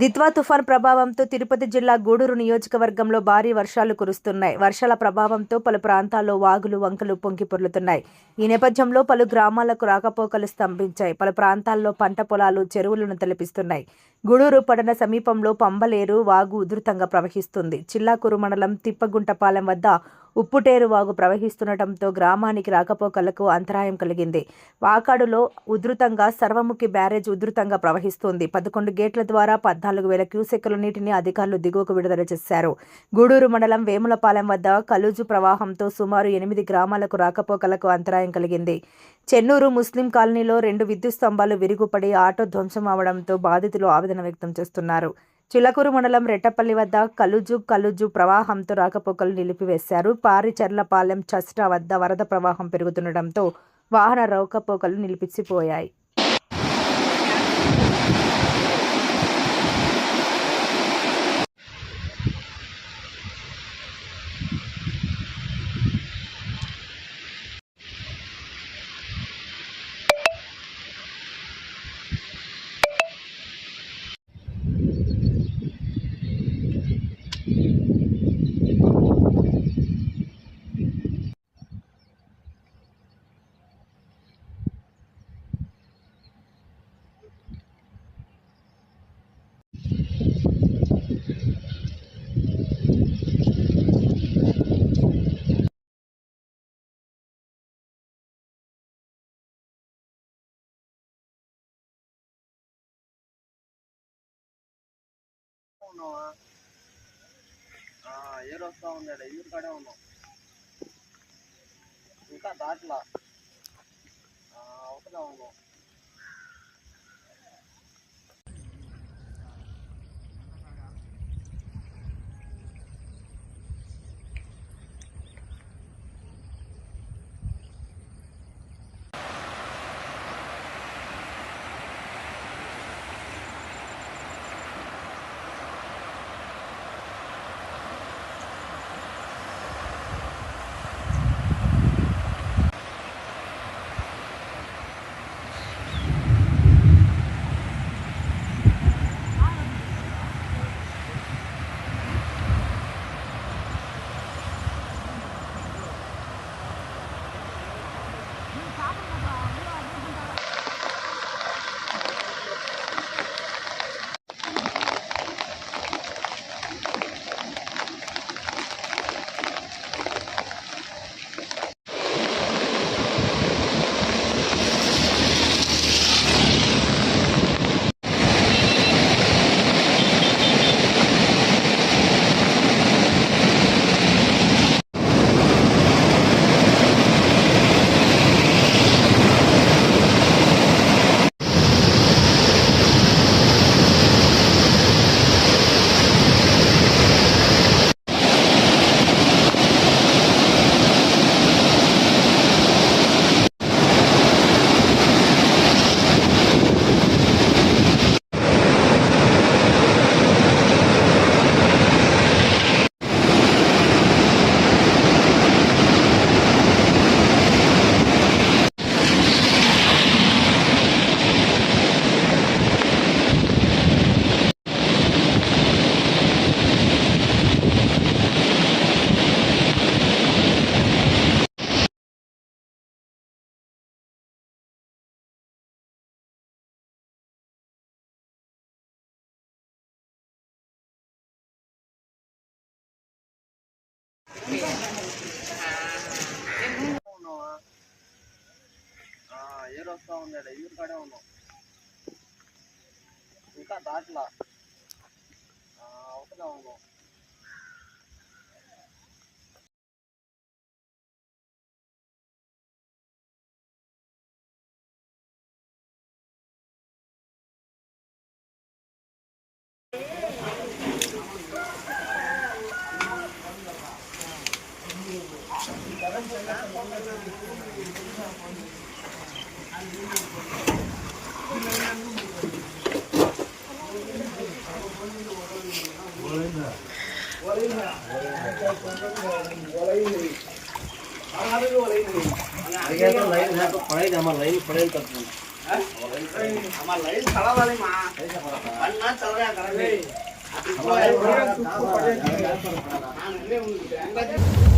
దిత్వా తుఫాన్ ప్రభావంతో తిరుపతి జిల్లా గూడూరు నియోజకవర్గంలో భారీ వర్షాలు కురుస్తున్నాయి. వర్షాల ప్రభావంతో పలు ప్రాంతాల్లో వాగులు వంకలు పొంగి పొర్లుతున్నాయి. ఈ నేపథ్యంలో పలు గ్రామాలకు రాకపోకలు స్తంభించాయి. పలు ప్రాంతాల్లో పంట పొలాలు చెరువులను తలపిస్తున్నాయి. గూడూరు పడన సమీపంలో పంబలేరు వాగు ఉధృతంగా ప్రవహిస్తుంది. చిల్లాకూరు మండలం తిప్పగుంటపాలెం వద్ద ఉప్పుటేరు వాగు ప్రవహిస్తుండటంతో గ్రామానికి రాకపోకలకు అంతరాయం కలిగింది. వాకాడులో ఉధృతంగా సర్వముఖి బ్యారేజ్ ఉధృతంగా ప్రవహిస్తోంది. పదకొండు గేట్ల ద్వారా పద్నాలుగు వేల క్యూసెక్కుల నీటిని అధికారులు దిగువకు విడుదల చేశారు. గూడూరు మండలం వేములపాలెం వద్ద కలుజు ప్రవాహంతో సుమారు ఎనిమిది గ్రామాలకు రాకపోకలకు అంతరాయం కలిగింది. చెన్నూరు ముస్లిం కాలనీలో రెండు విద్యుత్ స్తంభాలు విరుగుపడి ఆటో ధ్వంసం అవడంతో బాధితులు ఆవేదన వ్యక్తం చేస్తున్నారు. చిలకూరు మండలం రెట్టపల్లి వద్ద కలుజు కలుజు ప్రవాహంతో రాకపోకలు నిలిపివేశారు. పారిచర్లపాలెం చస్టా వద్ద వరద ప్రవాహం పెరుగుతుండటంతో వాహన రాకపోకలు నిలిపిసిపోయాయి. ఉన్నావా? ఏరు వస్తా ఉన్నాడు ఎదురు కాడే ఉన్నావు. ఇంకా దాట్లా? ఆ, ఉన్నావు. ఏరు వస్తా ఉన్నాడు. ఎదురు కాడే ఉన్నాం. ఇంకా దాట్లా. ఆ, అవతల ఉన్నాం. लाइन पड़ेल तक हमारा लाइन खड़ा वाले माँ पन्ना चल रहा कर ले हमारा लाइन खड़ा वाले माँ